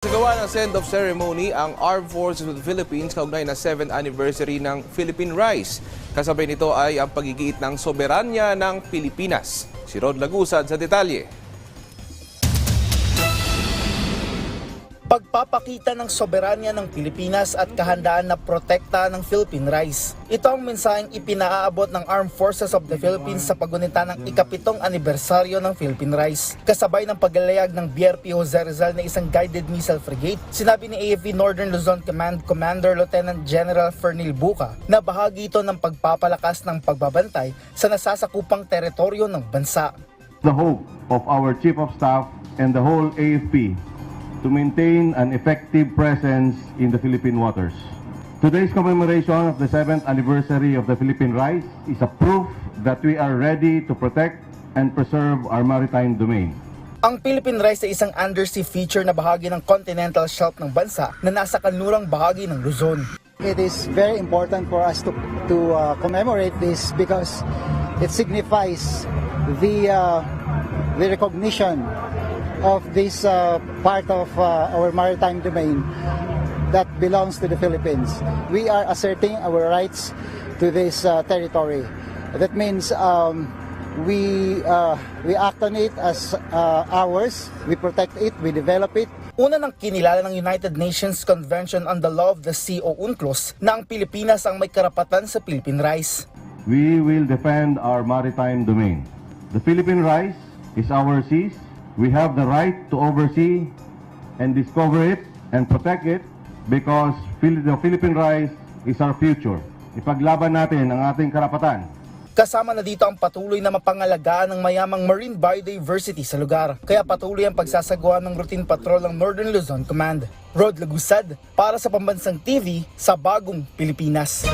Nagawa ng send-off ceremony ang Armed Forces of the Philippines kaugnay na 7th anniversary ng Philippine Rise. Kasabay nito ay ang pagigiit ng soberanya ng Pilipinas. Si Rod Lagusad sa detalye. Pagpapakita ng soberanya ng Pilipinas at kahandaan na protekta ng Philippine Rice. Ito ang mensaheng ipinaaabot ng Armed Forces of the Philippines sa pagunita ng ikapitong anibersaryo ng Philippine Rice. Kasabay ng paglalayag ng BRP Jose Rizal na isang guided missile frigate, sinabi ni AFP Northern Luzon Command Commander Lieutenant General Fernil Buca na bahagi ito ng pagpapalakas ng pagbabantay sa nasasakupang teritoryo ng bansa. the hope of our Chief of Staff and the whole AFP to maintain an effective presence in the Philippine waters. Today's commemoration of the 7th anniversary of the Philippine Rise is a proof that we are ready to protect and preserve our maritime domain. Ang Philippine Rice ay isang undersea feature na bahagi ng continental shelf ng bansa na nasa kanlurang bahagi ng Luzon. It is very important for us to to uh, commemorate this because it signifies the uh, the recognition of this uh, part of uh, our maritime domain that belongs to the Philippines. We are asserting our rights to this uh, territory. That means um, we uh, we act on it as uh, ours. We protect it. We develop it. Una nang kinilala ng United Nations Convention on the Law of the Sea o UNCLOS na ang Pilipinas ang may karapatan sa Philippine Rice. We will defend our maritime domain. The Philippine Rice is our seas. We have the right to oversee and discover it and protect it because the Philippine Rice is our future. Ipaglaban natin ang ating karapatan. Kasama na dito ang patuloy na mapangalagaan ng mayamang marine biodiversity sa lugar. Kaya patuloy ang pagsasagawa ng routine patrol ng Northern Luzon Command. Rod Lagusad para sa Pambansang TV sa Bagong Pilipinas.